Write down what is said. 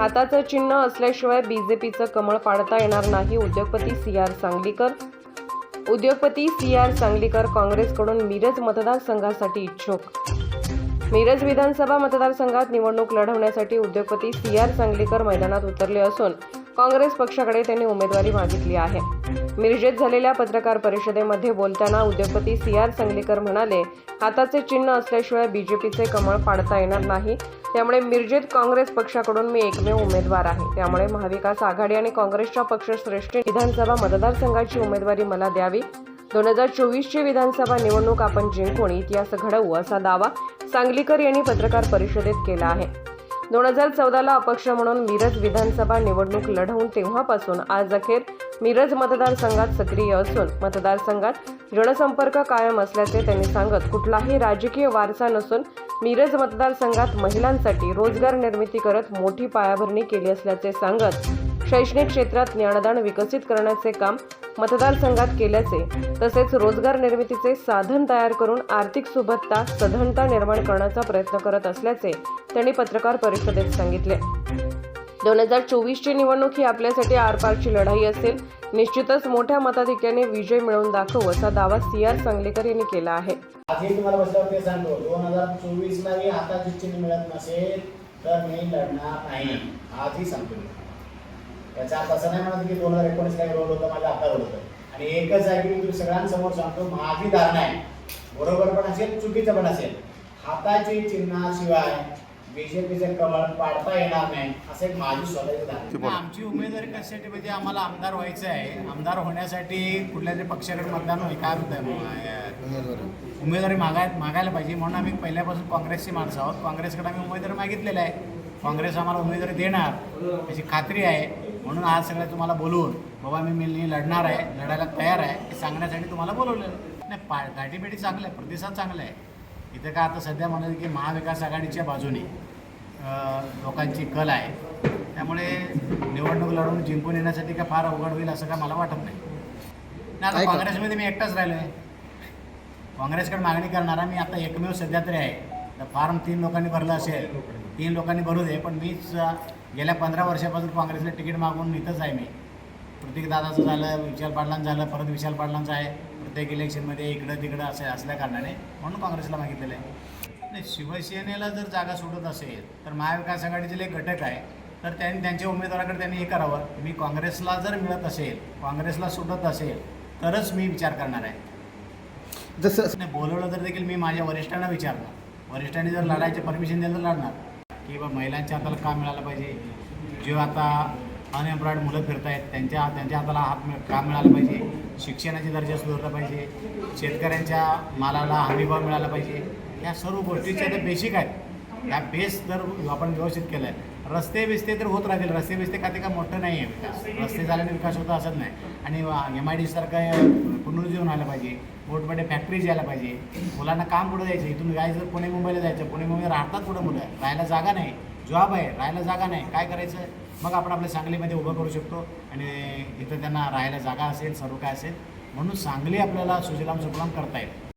हाताचं चिन्ह असल्याशिवाय बीजेपीचं कमळ पाडता येणार नाही उद्योगपती सी आर सांगलीकर. उद्योगपती सी आर सांगलीकर काँग्रेसकडून मिरज मतदारसंघासाठी इच्छुक. मिरज विधानसभा मतदारसंघात निवडणूक लढवण्यासाठी उद्योगपती सी आर सांगलीकर मैदानात उतरले असून काँग्रेस पक्षाकडे त्यांनी उमेदवारी मागितली आहे. मिरजेत झालेल्या पत्रकार परिषदेमध्ये बोलताना उद्योगपती सी आर सांगलीकर म्हणाले हाताचे चिन्ह असल्याशिवाय बीजेपीचे कमळ पाडता येणार नाही. त्यामुळे मिरजेत काँग्रेस पक्षाकडून मी एकमेव उमेदवार आहे. त्यामुळे महाविकास आघाडी आणि काँग्रेसच्या पक्षश्रेष्ठी विधानसभा मतदारसंघाची उमेदवारी मला द्यावी. दोन हजार चोवीसची विधानसभा निवडणूक आपण जिंकून इतिहास घडवू असा दावा सांगलीकर यांनी पत्रकार परिषदेत केला आहे. दोन हजार चौदाला अपक्ष म्हणून मिरज विधानसभा निवडणूक लढवून तेव्हापासून आज अखेर मिरज मतदारसंघात सक्रिय असून मतदारसंघात जनसंपर्क कायम असल्याचे त्यांनी सांगत कुठलाही राजकीय वारसा नसून मिरज मतदारसंघात महिलांसाठी रोजगार निर्मिती करत मोठी पायाभरणी केली असल्याचे सांगत शैक्षणिक क्षेत्रात ज्ञानदान विकसित करण्याचे काम मतदारसंघात केल्याचे तसेच रोजगार निर्मितीचे साधन तयार करून आर्थिक सुबत्ता सधनता निर्माण करण्याचा प्रयत्न करत असल्याचे त्यांनी पत्रकार परिषदेत सांगितले. दोन हजार चोवीसची निवडणूक ही आपल्यासाठी आरपारची लढाई असेल. निश्चितच मोठ्या मताधिक्याने विजय मिळवून दाखवू असा दावा सी आर सांगलीकर यांनी केला आहे. आधी तुम्हाला बसल्यावर ते सांगतो दोन हजार चोवीसलाही हातात चिन्ह मिळत नसेल तर मी लढणार नाही. आजही सांगतो त्याचा अर्थ असं नाही म्हणत की दोन हजार एकोणीसला रोल होतं माझ्या रोल होतं. आणि एकच आहे की मी सगळ्यांसमोर सांगतो माझी धारणा आहे. बरोबर पण असेल चुकीचं पण असेल. हाताची चिन्हाशिवाय बीजेपीचे कमळ पाडता येणार नाही असं एक माझी स्वतःची धारणा आहे. आमची उमेदवारी कशासाठी म्हणजे आम्हाला आमदार व्हायचं आहे. आमदार होण्यासाठी कुठल्या तरी पक्षाकडे मतदान होईल काय होत आहे उमेदवारी. मागाय मागायला पाहिजे. म्हणून आम्ही पहिल्यापासून काँग्रेसची माणसं आहोत. काँग्रेसकडे आम्ही उमेदवारी मागितलेलं आहे. काँग्रेस आम्हाला उमेदवारी देणार. याची खात्री आहे. म्हणून आज सगळं तुम्हाला बोलवून बाबा मी मी लढणार आहे लढायला तयार आहे. हे सांगण्यासाठी तुम्हाला बोलवलेलं नाही पा गाठीपेटी चांगलं आहे. प्रतिसाद चांगला आहे. इथं का आता सध्या म्हणाल की महाविकास आघाडीच्या बाजूने लोकांची कल आहे. त्यामुळे निवडणूक लढवून जिंकून येण्यासाठी का फार अवघड होईल असं का मला वाटत नाही. नाही आता. काँग्रेसमध्ये मी एकटाच राहिलो आहे काँग्रेसकडे मागणी करणारा मी आता एकमेव सध्या तरी आहे. तर फॉर्म तीन लोकांनी भरलं असेल तीन लोकांनी भरू दे पण मीच गेल्या पंधरा वर्षापासून काँग्रेसला तिकीट मागून इथंच आहे मी. प्रत्येक दादाचं झालं विशाल पाटलांचं झालं परत विशाल पाटलांचं आहे. प्रत्येक इलेक्शनमध्ये इकडं तिकडं असे असल्या कारणाने म्हणून काँग्रेसला मागितलेलं आहे. नाही शिवसेनेला जर जागा सोडत असेल तर महाविकास आघाडीचे जे घटक आहे तर त्यांनी त्यांच्या उमेदवाराकडे त्यांनी हे करावं. मी काँग्रेसला जर मिळत असेल काँग्रेसला सोडत असेल तरच मी विचार करणार आहे. जसं नाही बोलवलं तर देखील मी माझ्या वरिष्ठांना विचारणार. वरिष्ठांनी जर लढायचे परमिशन दिलं तर लढणार. की बा महिलांच्या हाताला काम मिळालं पाहिजे? जे आता अनएम्प्लॉईड मुलं फिरत आहेत त्यांच्या त्यांच्या हाताला हात मिळ काम मिळालं पाहिजे? शिक्षणाची दर्जा सुधारला पाहिजे. शेतकऱ्यांच्या मालाला हमीभाव मिळाला पाहिजे. या सर्व गोष्टीच्या त्या बेसिक आहेत. ह्या बेस जर आपण व्यवस्थित केलं आहे रस्ते बिस्ते तर होत राहतील. रस्ते बिस्ते का ते का मोठं नाही आहे विकास. रस्ते झाल्याने विकास होता असत नाही. आणि एम आय डी सारखं पुनरुज्जीवन आलं पाहिजे. मोठमोठे फॅक्टरीज यायला पाहिजे. मुलांना काम पुढे जायचं इथून जायचं पुणे मुंबईला जायचं. पुणे मुंबईला राहतात पुढे मुलं. राहायला जागा नाही. जॉब आहे. राहायला जागा नाही. काय करायचं? मग आपण आपल्या सांगलीमध्ये उभं करू शकतो. आणि इथं त्यांना राहायला जागा असेल सर्व काय असेल. म्हणून सांगली आपल्याला सुजलाम सुफलाम करता येईल.